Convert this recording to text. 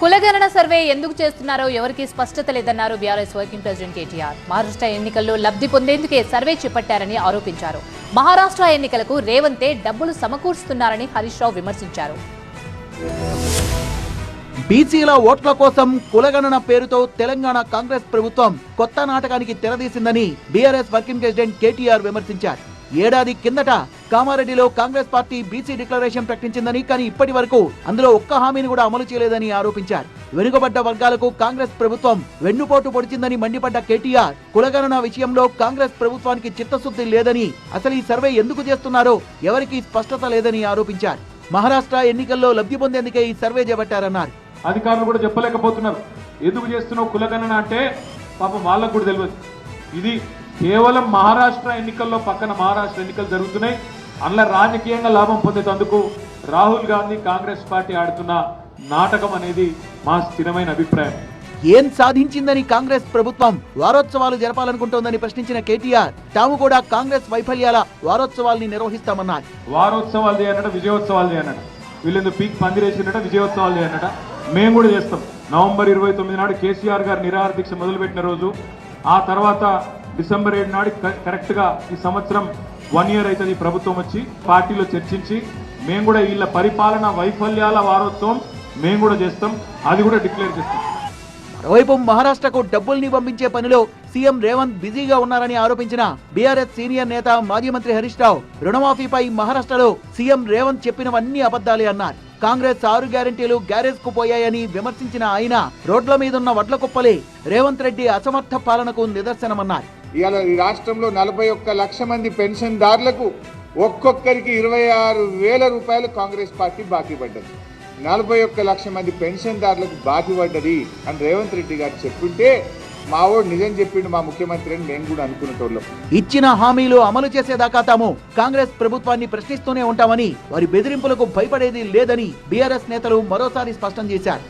కులగణన సర్వే ఎందుకు చేస్తున్నారో ఎవరికీ స్పష్టత లేదన్నారు BRS working president KTR. Maharashtra ఎన్నికల్లో లబ్ధి పొందేందుకే సర్వే చేపట్టారని ఆరోపించారు. మహారాష్ట్ర ఎన్నికలకు రేవంతే డబ్బులు సమకూరుస్తున్నారని హరీష్ రావు విమర్శించారు. బీసీల ఓట్ల కోసం కులగణన పేరుతో తెలంగాణ కాంగ్రెస్ ప్రభుత్వం కొత్త నాటకానికి తెరదీసిందని బీఆర్ఎస్ వర్కింగ్ ప్రెసిడెంట్ కేటీఆర్ విమర్శించారు. ఏడాది కిందట కామారెడ్డిలో కాంగ్రెస్ పార్టీ బీసీ డిక్లరేషన్ ప్రకటించిందని కానీ ఇప్పటి వరకు అందులో ఒక్క హామీని కూడా అమలు చేయలేదని ఆరోపించారు. వెనుకబడ్డ వర్గాలకు కాంగ్రెస్ ప్రభుత్వం వెన్నుపోటు పొడిచిందని మండిపడ్డ కేటీఆర్ కులగణన విషయంలో కాంగ్రెస్ ప్రభుత్వానికి చిత్తశుద్ధి లేదని అసలు ఈ సర్వే ఎందుకు చేస్తున్నారో ఎవరికీ స్పష్టత లేదని ఆరోపించారు. మహారాష్ట్ర ఎన్నికల్లో లబ్ధి పొందేందుకే ఈ సర్వే చేపట్టారన్నారు. అధికారులు కూడా చెప్పలేకపోతున్నారు. ఎందుకు చేస్తున్నావు కులగణన అంటే పాపం వాళ్ళకు కూడా తెలియదు. ఇది కేవలం మహారాష్ట్ర ఎన్నికల్లో పక్కన మహారాష్ట్ర ఎన్నికలు జరుగుతున్నాయి. అందులో రాజకీయంగా లాభం పొందేందుకు రాహుల్ గాంధీ కాంగ్రెస్ పార్టీ ఆడుతున్న నాటకం అనేది మా స్థిరమైన అభిప్రాయం. ఏం సాధించిందని కాంగ్రెస్ ప్రభుత్వం వారోత్సవాలు జరపాలనుకుంటోందని ప్రశ్నించిన కేటీఆర్ తాము కూడా కాంగ్రెస్ వైఫల్యాల వారోత్సవాల్ని నిర్వహిస్తామన్నారు. వారోత్సవాలు చేయనట విజయోత్సవాలు చేయనట. వీళ్ళెందుకు పీక్ పందిరేసినట విజయోత్సవాలు చేయనట? మేము కూడా చేస్తాం. నవంబర్ ఇరవై తొమ్మిది నాడు కేసీఆర్ గారు నిరాహార దీక్ష మొదలుపెట్టిన రోజు ఆ తర్వాత డిసెంబర్ ఏడు నాడు క- కరెక్ట్గా ఈ సంవత్సరం వన్ ఇయర్ అవుతుంది ప్రభుత్వం వచ్చి పార్టీలో చర్చించి మేము కూడా వీళ్ళ పరిపాలన వైఫల్యాల వారోత్సవం మేము కూడా చేస్తాం అది కూడా డిక్లేర్ చేస్తాం. మరోవైపు మహారాష్ట్రకు డబ్బుల్ని పంపించే పనిలో సీఎం రేవంత్ బిజీగా ఉన్నారని ఆరోపించిన బీఆర్ఎస్ సీనియర్ నేత మాజీ మంత్రి హరీష్ రావు రుణమాఫీపై మహారాష్ట్రలో సీఎం రేవంత్ చెప్పినవన్నీ అబద్ధాలే అన్నారు. కాంగ్రెస్ ఆరు గ్యారెంటీలు గ్యారేజ్కు పోయాయని విమర్శించిన ఆయన రోడ్ల మీదున్న వడ్ల కుప్పలే రేవంత్ రెడ్డి అసమర్థ పాలనకు నిదర్శనమన్నారు. ఇవాళ ఈ రాష్ట్రంలో నలభై ఒక్క లక్ష మంది పెన్షన్దారులకు ఒక్కొక్కరికి ఇరవై ఆరు వేల రూపాయలు కాంగ్రెస్ పార్టీ బాకీ పడ్డది. నలభై ఒక్క లక్ష మంది పెన్షన్దారులకు బాకీ పడ్డది అని రేవంత్ రెడ్డి గారు చెప్తుంటే మావోడు నిజం చెప్పిండు మా ముఖ్యమంత్రి అని మేము కూడా అనుకునేటోళ్ళం ఇచ్చిన హామీలు అమలు చేసేదాకా తాము కాంగ్రెస్ ప్రభుత్వాన్ని ప్రశ్నిస్తూనే ఉంటామని వారి బెదిరింపులకు భయపడేది లేదని బీఆర్ఎస్ నేతలు మరోసారి స్పష్టం చేశారు.